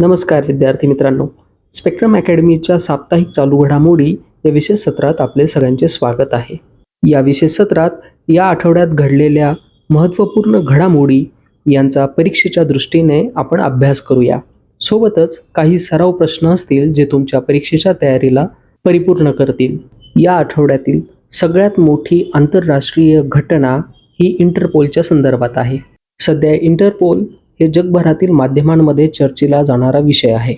नमस्कार विद्यार्थी मित्रांनो. स्पेक्ट्रम अकॅडमीच्या साप्ताहिक चालू घडामोडी या विशेष सत्रात आपले सगळ्यांचे स्वागत आहे. या विशेष सत्रात या आठवड्यात घडलेल्या महत्त्वपूर्ण घडामोडी यांचा परीक्षेच्या दृष्टीने आपण अभ्यास करूया. सोबतच काही सराव प्रश्न असतील जे तुमच्या परीक्षेच्या तयारीला परिपूर्ण करतील. या आठवड्यातील सगळ्यात मोठी आंतरराष्ट्रीय घटना ही इंटरपोलच्या संदर्भात आहे. सध्या इंटरपोल हे जगभरातील माध्यमांमध्ये चर्चेला जाणारा विषय आहे.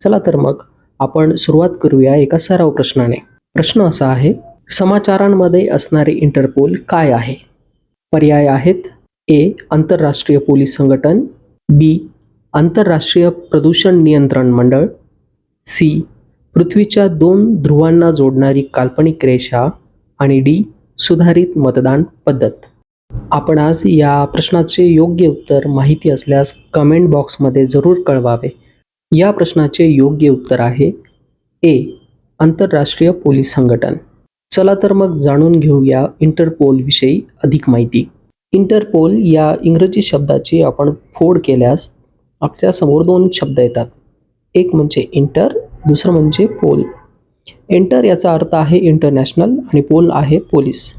चला तर मग आपण सुरुवात करूया एका सराव प्रश्नाने. प्रश्न असा आहे समाचारांमध्ये असणारे इंटरपोल काय आहे? पर्याय आहेत ए आंतरराष्ट्रीय पोलीस संघटन बी आंतरराष्ट्रीय प्रदूषण नियंत्रण मंडळ सी पृथ्वीच्या दोन ध्रुवांना जोडणारी काल्पनिक रेषा आणि डी सुधारित मतदान पद्धत. आपण आज या प्रश्नाचे योग्य उत्तर माहिती असल्यास कमेंट बॉक्समध्ये जरूर कळवावे. या प्रश्नाचे योग्य उत्तर आहे ए आंतरराष्ट्रीय पोलीस संघटन. चला तर मग जाणून घेऊया इंटरपोल विषयी अधिक माहिती. इंटरपोल या इंग्रजी शब्दाची आपण फोड केल्यास आपल्यासमोर दोन शब्द येतात. एक म्हणजे इंटर दुसरं म्हणजे पोल इंटर याचा अर्थ आहे इंटरनॅशनल आणि पोल आहे पोलीस.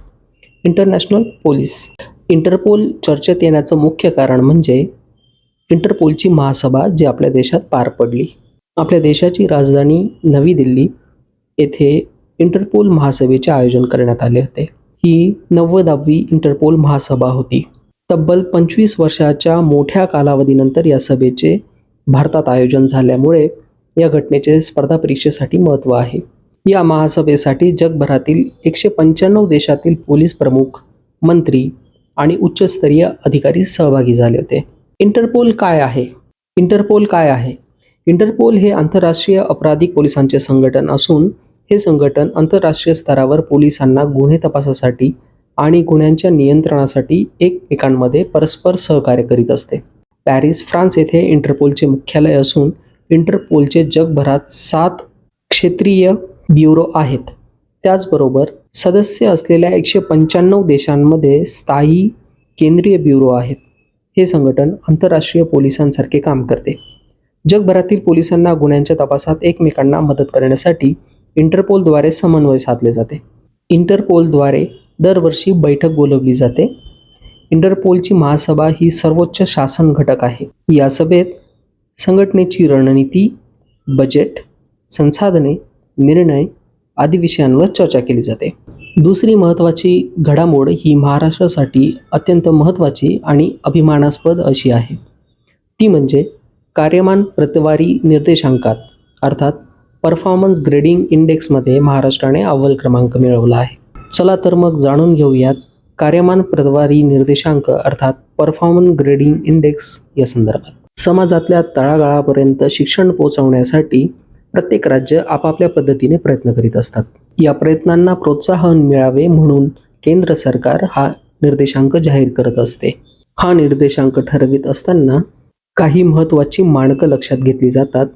International police. इंटरपोल चर्चेत येण्याचं मुख्य कारण म्हणजे इंटरपोलची महासभा जी आपल्या देशात पार पडली. आपल्या देशाची राजधानी नवी दिल्ली येथे इंटरपोल महासभेचे आयोजन करण्यात आले होते. ही नव्वदावी इंटरपोल महासभा होती. तब्बल पंचवीस वर्षाच्या मोठ्या कालावधीनंतर या सभेचे भारतात आयोजन झाल्यामुळे या घटनेचे स्पर्धा परीक्षेसाठी महत्त्व आहे. या महासभेसाठी जगभरातील एकशे पंच्याण्णव देशातील पोलीस प्रमुख मंत्री आणि उच्चस्तरीय अधिकारी सहभागी झाले होते. इंटरपोल काय आहे? इंटरपोल काय आहे? इंटरपोल हे आंतरराष्ट्रीय अपराधिक पोलिसांचे संघटन असून हे संघटन आंतरराष्ट्रीय स्तरावर पोलिसांना गुन्हे तपासासाठी आणि गुन्ह्यांच्या नियंत्रणासाठी एकमेकांमध्ये परस्पर सहकार्य करीत असते. पॅरिस फ्रान्स येथे इंटरपोलचे मुख्यालय असून इंटरपोलचे जगभरात सात क्षेत्रीय ब्युरो आहेत. त्याचबरोबर सदस्य असलेल्या एकशे पंच्याण्णव देशांमध्ये स्थायी केंद्रीय ब्युरो आहेत. हे संघटन आंतरराष्ट्रीय पोलिसांसारखे काम करते. जगभरातील पोलिसांना गुन्ह्यांच्या तपासात एकमेकांना मदत करण्यासाठी इंटरपोलद्वारे समन्वय साधले जाते. इंटरपोलद्वारे दरवर्षी बैठक बोलवली जाते. इंटरपोलची महासभा ही सर्वोच्च शासन घटक आहे. या सभेत संघटनेची रणनीती बजेट संसाधने निर्णय आदी विषयांवर चर्चा केली जाते. दुसरी महत्त्वाची घडामोड ही महाराष्ट्रासाठी अत्यंत महत्त्वाची आणि अभिमानास्पद अशी आहे. ती म्हणजे कार्यमान प्रतवारी निर्देशांकात अर्थात परफॉर्मन्स ग्रेडिंग इंडेक्समध्ये महाराष्ट्राने अव्वल क्रमांक मिळवला आहे. चला तर मग जाणून घेऊयात कार्यमान प्रतवारी निर्देशांक अर्थात परफॉर्मन्स ग्रेडिंग इंडेक्स या संदर्भात. समाजातल्या तळागाळापर्यंत शिक्षण पोहोचवण्यासाठी प्रत्येक राज्य आपापल्या पद्धतीने प्रयत्न करीत असतात. या प्रयत्नांना प्रोत्साहन मिळावे म्हणून केंद्र सरकार हा निर्देशांक जाहीर करत असते. हा निर्देशांक ठरवित असताना काही महत्त्वाची मानकं लक्षात घेतली जातात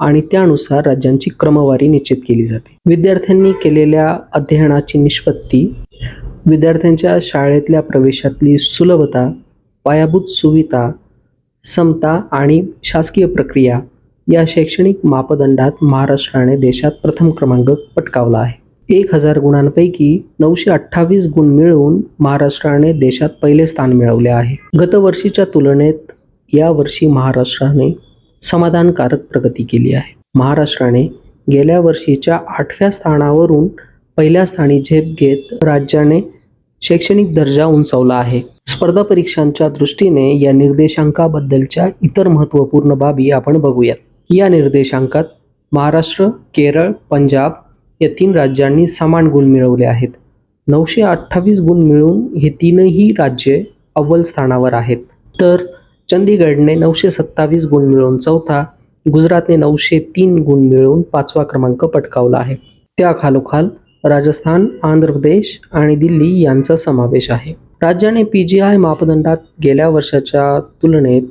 आणि त्यानुसार राज्यांची क्रमवारी निश्चित केली जाते. विद्यार्थ्यांनी केलेल्या अध्ययनाची निष्पत्ती विद्यार्थ्यांच्या शाळेतल्या प्रवेशातली सुलभता पायाभूत सुविधा समता आणि शासकीय प्रक्रिया या शैक्षणिक मापदंडात महाराष्ट्राने देशात प्रथम क्रमांक पटकावला आहे. एक हजार गुणांपैकी नऊशे अठ्ठावीस गुण मिळवून महाराष्ट्राने देशात पहिले स्थान मिळवले आहे. गतवर्षीच्या तुलनेत यावर्षी महाराष्ट्राने समाधानकारक प्रगती केली आहे. महाराष्ट्राने गेल्या वर्षीच्या आठव्या स्थानावरून पहिल्या स्थानी झेप घेत राज्याने शैक्षणिक दर्जा उंचावला आहे. स्पर्धा परीक्षांच्या दृष्टीने या निर्देशांकाबद्दलच्या इतर महत्त्वपूर्ण बाबी आपण बघूयात. या निर्देशांकात महाराष्ट्र केरळ पंजाब या तीन राज्यांनी समान गुण मिळवले आहेत. नऊशे अठ्ठावीस गुण मिळवून हे तीनही राज्ये अव्वल स्थानावर आहेत. तर चंदीगडने नऊशे सत्तावीस गुण मिळवून चौथा गुजरातने नऊशे तीन गुण मिळवून पाचवा क्रमांक पटकावला आहे. त्या खालोखाल राजस्थान आंध्र प्रदेश आणि दिल्ली यांचा समावेश आहे. राज्याने पी जी आय मापदंडात गेल्या वर्षाच्या तुलनेत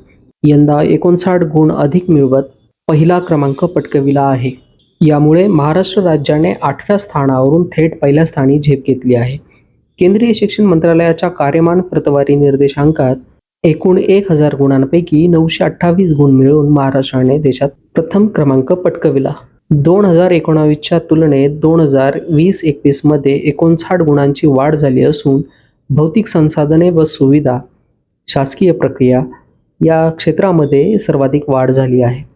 यंदा एकोणसाठ गुण अधिक मिळवत पहिला क्रमांक पटकविला आहे. यामुळे महाराष्ट्र राज्याने आठव्या स्थानावरून थेट पहिल्या स्थानी झेप घेतली आहे. केंद्रीय शिक्षण मंत्रालयाच्या कार्यमान प्रतवारी निर्देशांकात एकूण एक हजार गुणांपैकी नऊशे अठ्ठावीस गुण मिळवून महाराष्ट्राने देशात प्रथम क्रमांक पटकविला. दोन हजार एकोणावीसच्या तुलनेत दोन हजार वीस एकवीसमध्ये एकोणसाठ गुणांची वाढ झाली असून भौतिक संसाधने व सुविधा शासकीय प्रक्रिया या क्षेत्रामध्ये सर्वाधिक वाढ झाली आहे.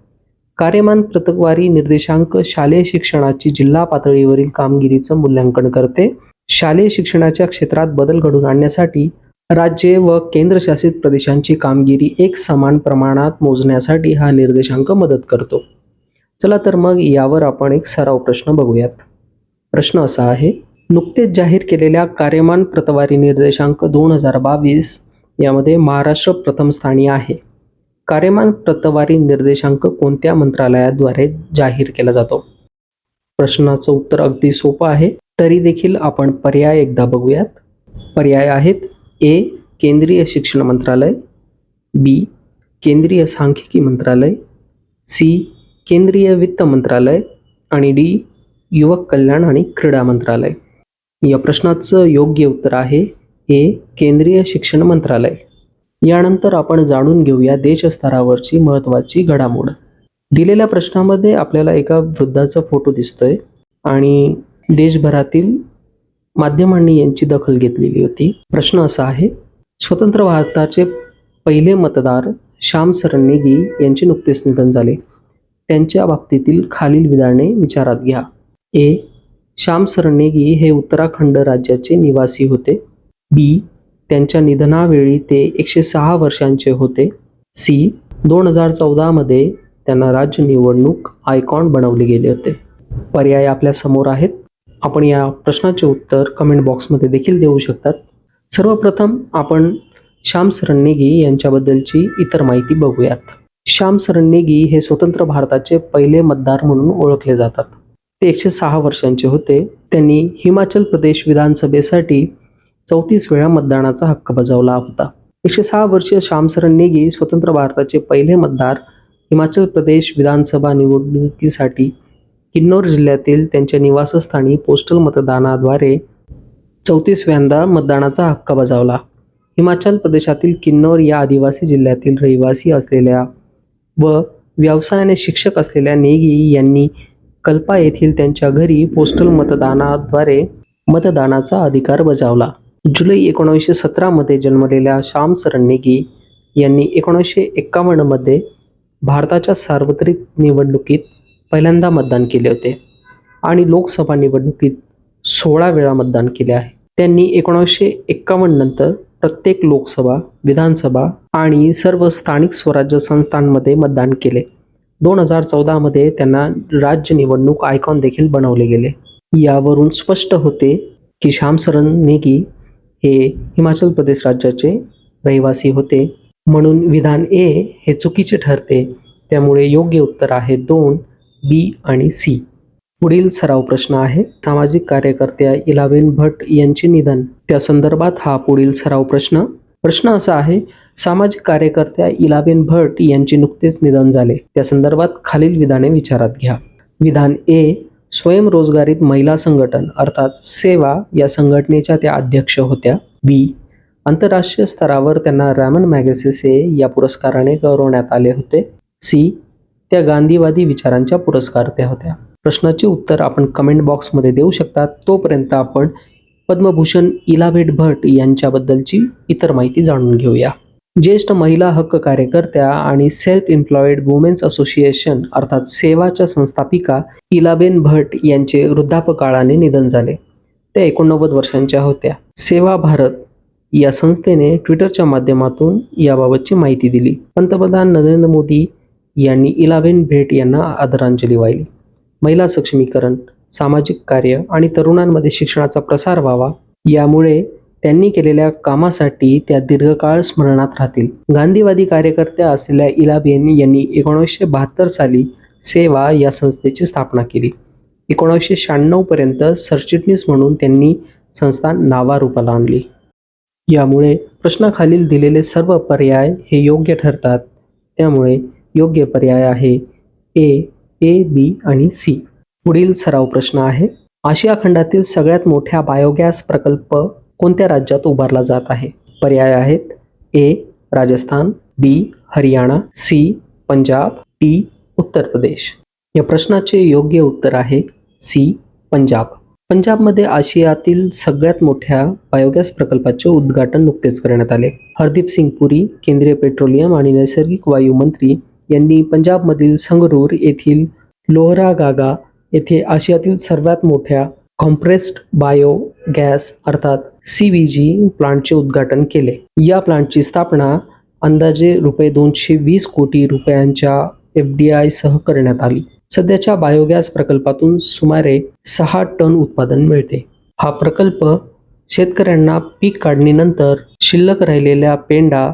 कार्यमान प्रतवारी निर्देशांक शालेय शिक्षणाची जिल्हा पातळीवरील कामगिरीचं मूल्यांकन करते. शालेय शिक्षणाच्या क्षेत्रात बदल घडवून आणण्यासाठी राज्ये व केंद्रशासित प्रदेशांची कामगिरी एक समान प्रमाणात मोजण्यासाठी हा निर्देशांक मदत करतो. चला तर मग यावर आपण एक सराव प्रश्न बघूयात. प्रश्न असा आहे नुकतेच जाहीर केलेल्या कार्यमान प्रतवारी निर्देशांक दोन हजार बावीस यामध्ये महाराष्ट्र प्रथम स्थानी आहे. कार्यमान प्रतवारी निर्देशांक कोणत्या मंत्रालयाद्वारे जाहीर केला जातो? प्रश्नाचं उत्तर अगदी सोपं आहे. तरी देखील आपण पर्याय एकदा बघूयात. पर्याय आहेत ए केंद्रीय शिक्षण मंत्रालय बी केंद्रीय सांख्यिकी मंत्रालय सी केंद्रीय वित्त मंत्रालय आणि डी युवक कल्याण आणि क्रीडा मंत्रालय. या प्रश्नाचं योग्य उत्तर आहे ए केंद्रीय शिक्षण मंत्रालय. यानंतर आपण जाणून घेऊया देशस्तरावरची महत्त्वाची घडामोड. दिलेल्या प्रश्नामध्ये आपल्याला एका वृद्धाचा फोटो दिसतोय आणि देशभरातील माध्यमांनी यांची दखल घेतलेली होती. प्रश्न असा आहे स्वतंत्र भारताचे पहिले मतदार श्याम सरनेगी यांचे नुकतेच निधन झाले. त्यांच्या बाबतीतील खालील विधाने विचारात घ्या. ए श्याम सरनेगी हे उत्तराखंड राज्याचे निवासी होते. बी त्यांच्या निधनावेळी ते एकशे सहा वर्षांचे होते. सी. दोन हजार चौदामध्ये त्यांना राज्य निवडणूक आयकॉन बनवले गेले होते. पर्याय आपल्यासमोर आहेत. आपण या प्रश्नाचे उत्तर कमेंट बॉक्समध्ये देखील देऊ शकतात. सर्वप्रथम आपण श्याम सरण यांच्याबद्दलची इतर माहिती बघूयात. श्याम सरणनेगी हे स्वतंत्र भारताचे पहिले मतदार म्हणून ओळखले जातात. ते एकशे सहा वर्षांचे होते. त्यांनी हिमाचल प्रदेश विधानसभेसाठी चौतीस वेळा मतदानाचा हक्क बजावला होता. एकशे सहा वर्षीय श्यामसरण नेगी स्वतंत्र भारताचे पहिले मतदार हिमाचल प्रदेश विधानसभा निवडणुकीसाठी किन्नौर जिल्ह्यातील त्यांच्या निवासस्थानी पोस्टल मतदानाद्वारे चौतीसव्यांदा मतदानाचा हक्क बजावला. हिमाचल प्रदेशातील किन्नौर या आदिवासी जिल्ह्यातील रहिवासी असलेल्या व व्यवसायाने शिक्षक असलेल्या नेगी यांनी कल्पा येथील त्यांच्या घरी पोस्टल मतदानाद्वारे मतदानाचा अधिकार बजावला. जुलै एकोणीसशे सतरामध्ये जन्मलेल्या श्याम सरण नेगी यांनी एकोणीसशे एक्कावन्नमध्ये भारताच्या सार्वत्रिक निवडणुकीत पहिल्यांदा मतदान केले होते आणि लोकसभा निवडणुकीत सोळा वेळा मतदान केले आहे. त्यांनी एकोणीसशे एक्कावन्न नंतर प्रत्येक लोकसभा विधानसभा आणि सर्व स्थानिक स्वराज्य संस्थांमध्ये मतदान केले. दोन हजार चौदामध्ये त्यांना राज्य निवडणूक आयकॉन देखील बनवले गेले. यावरून स्पष्ट होते की श्यामसरण नेगी हे हिमाचल प्रदेश राज्याचे रहिवासी होते. म्हणून विधान ए हे चुकीचे ठरते. त्यामुळे योग्य उत्तर आहे दोन बी आणि सी पुढील सराव प्रश्न आहे. सामाजिक कार्यकर्त्या इलावेन भट यांचे निधन. त्या संदर्भात हा पुढील सराव प्रश्न. प्रश्न असा आहे सामाजिक कार्यकर्त्या इलावेन भट यांचे नुकतेच निधन झाले. त्या संदर्भात खालील विधाने विचारात घ्या. विधान ए स्वयंरोजगारीत महिला संघटन अर्थात सेवा या संघटनेच्या त्या अध्यक्ष होत्या. बी आंतरराष्ट्रीय स्तरावर त्यांना रॅमन मॅगसेसे या पुरस्काराने गौरवण्यात आले होते. सी त्या गांधीवादी विचारांच्या पुरस्कारत्या होत्या. प्रश्नाचे उत्तर आपण कमेंट बॉक्समध्ये देऊ शकता. तोपर्यंत आपण पद्मभूषण इलाभेट भट यांच्याबद्दलची इतर माहिती जाणून घेऊया. ज्येष्ठ महिला हक्क कार्यकर्त्या आणि सेल्फ एम्प्लॉईड वुमेन्स असोसिएशन अर्थात सेवाच्या संस्थापिका इलाबेन भट यांचे वृद्धापकाळाने निधन झाले. त्या एकोणनव्वद वर्षांच्या होत्या. सेवा भारत या संस्थेने ट्विटरच्या माध्यमातून याबाबतची माहिती दिली. पंतप्रधान नरेंद्र मोदी यांनी इलाबेन भेट यांना आदरांजली वाहिली. महिला सक्षमीकरण सामाजिक कार्य आणि तरुणांमध्ये शिक्षणाचा प्रसार व्हावा यामुळे त्यांनी केलेल्या कामासाठी त्या दीर्घकाळ स्मरणात राहतील. गांधीवादी कार्यकर्त्या असलेल्या इलाबेन यांनी एकोणीसशे बहात्तर साली सेवा या संस्थेची स्थापना केली. एकोणीसशे शहाण्णवपर्यंत सरचिटणीस म्हणून त्यांनी संस्था नावारूपाला आणली. यामुळे प्रश्नाखालील दिलेले सर्व पर्याय हे योग्य ठरतात. त्यामुळे योग्य पर्याय आहे ए ए बी आणि सी. पुढील सराव प्रश्न आहे. आशिया खंडातील सगळ्यात मोठ्या बायोगॅस प्रकल्प कोणत्या राज्यात उभारला जात आहे? पर्याय आहेत A Rajasthan B Haryana C Punjab D Uttar Pradesh. या प्रश्नाचे योग्य उत्तर आहे सी पंजाब. पंजाबमध्ये आशियातील सगळ्यात मोठ्या बायोगॅस प्रकल्पाचे उद्घाटन नुकतेच करण्यात आले. हरदीप सिंग पुरी केंद्रीय पेट्रोलियम आणि नैसर्गिक वायू मंत्री यांनी पंजाबमधील संगरूर येथील लोहरागागा येथे आशियातील सर्वात मोठ्या कॉम्प्रेस्ड बायो गॅस अर्थात सी व्ही जी प्लांटचे उद्घाटन केले. या प्लांटची स्थापना अंदाजे रुपये दोनशे वीस कोटी रुपयांच्या एफ डी आय सह करण्यात आली. सध्याच्या बायोगॅस प्रकल्पातून सुमारे सहा टन उत्पादन मिळते. हा प्रकल्प शेतकऱ्यांना पीक काढणीनंतर शिल्लक राहिलेल्या पेंडा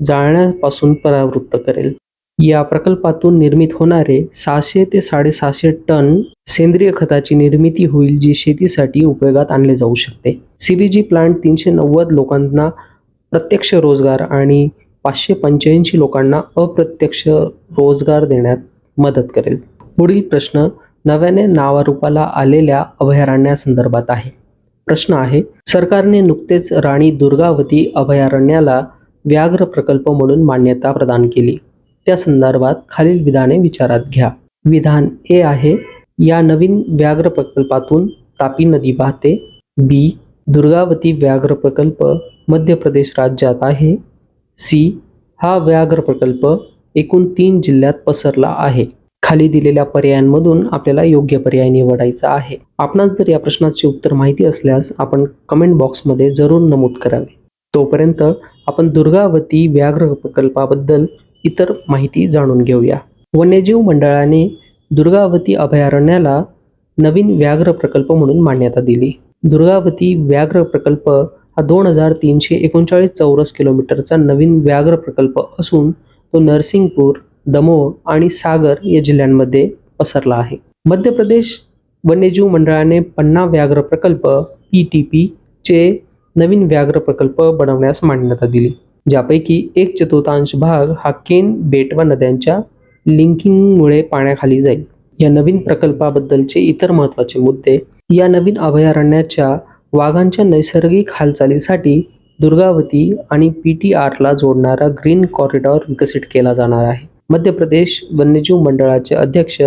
जाळण्यापासून परावृत्त करेल. या प्रकल्पातून निर्मित होणारे सहाशे ते साडेसहाशे टन सेंद्रिय खताची निर्मिती होईल जी शेतीसाठी उपयोगात आणले जाऊ शकते. सीबीजी प्लांट तीनशे नव्वद लोकांना प्रत्यक्ष रोजगार आणि पाचशे पंच्याऐंशी लोकांना अप्रत्यक्ष रोजगार देण्यात मदत करेल. पुढील प्रश्न नव्याने नावारूपाला आलेल्या अभयारण्यासंदर्भात आहे. प्रश्न आहे सरकारने नुकतेच राणी दुर्गावती अभयारण्याला व्याघ्र प्रकल्प म्हणून मान्यता प्रदान केली. त्या संदर्भात खालील विधाने विचारात घ्या. विधान ए आहे या नवीन व्याघ्र प्रकल्पातून तापी नदी वाहते. बी दुर्गावती व्याघ्र प्रकल्प मध्य प्रदेश राज्यात आहे. सी हा व्याघ्र प्रकल्प एकूण तीन जिल्ह्यात पसरला आहे. खाली दिलेल्या पर्यायांमधून आपल्याला योग्य पर्याय निवडायचा आहे. आपणास जर या प्रश्नाचे उत्तर माहिती असल्यास आपण कमेंट बॉक्समध्ये जरूर नमूद करावे. तोपर्यंत आपण दुर्गावती व्याघ्र प्रकल्पाबद्दल इतर माहिती जाणून घेऊया. वन्यजीव मंडळाने दुर्गावती अभयारण्याला नवीन व्याघ्र प्रकल्प म्हणून मान्यता दिली. दुर्गावती व्याघ्र प्रकल्प हा दोन हजार तीनशे एकोणचाळीस चौरस किलोमीटरचा नवीन व्याघ्र प्रकल्प असून तो नरसिंगपूर दमोह आणि सागर या जिल्ह्यांमध्ये पसरला आहे. मध्य प्रदेश वन्यजीव मंडळाने पन्ना व्याघ्र प्रकल्प पी टी पीचे नवीन व्याघ्र प्रकल्प बनवण्यास मान्यता दिली. ज्यापैकी एक चतुर्थांश भाग हा केन बेट व नद्यांच्या लिंकिंगमुळे पाण्याखाली जाईल. या नवीन प्रकल्पाबद्दलचे इतर महत्त्वाचे मुद्दे या नवीन अभयारण्याच्या वाघांच्या नैसर्गिक हालचालीसाठी दुर्गावती आणि पी टी आरला जोडणारा ग्रीन कॉरिडॉर विकसित केला जाणार आहे. मध्य प्रदेश वन्यजीव मंडळाचे अध्यक्ष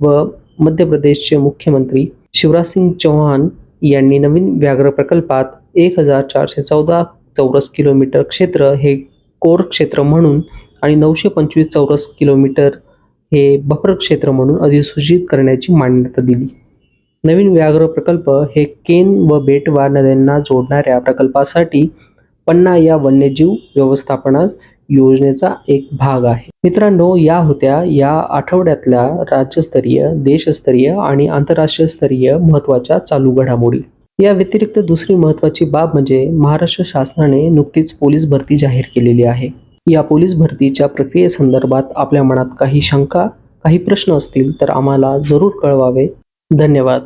व मध्य प्रदेशचे मुख्यमंत्री शिवराज सिंग चौहान यांनी नवीन व्याघ्र प्रकल्पात एक हजार चारशे चौदा चौरस किलोमीटर क्षेत्र हे कोर क्षेत्र म्हणून आणि नऊशे पंचवीस चौरस किलोमीटर हे बफर क्षेत्र म्हणून अधिसूचित करण्याची मान्यता दिली. नवीन व्याघ्र प्रकल्प हे केन व बेटवा नद्यांना जोडणाऱ्या प्रकल्पासाठी पन्ना या वन्यजीव व्यवस्थापनास योजनेचा एक भाग आहे. मित्रांनो या होत्या या आठवड्यातल्या राज्यस्तरीय देशस्तरीय आणि आंतरराष्ट्रीय स्तरीय महत्त्वाच्या चालू घडामोडी. या व्यतिरिक्त दुसरी महत्त्वाची बाब म्हणजे महाराष्ट्र शासनाने नुकतीच पोलीस भरती जाहीर केलेली आहे. या पोलीस भरतीच्या प्रक्रियेसंदर्भात आपल्या मनात काही शंका काही प्रश्न असतील तर आम्हाला जरूर कळवावे. धन्यवाद.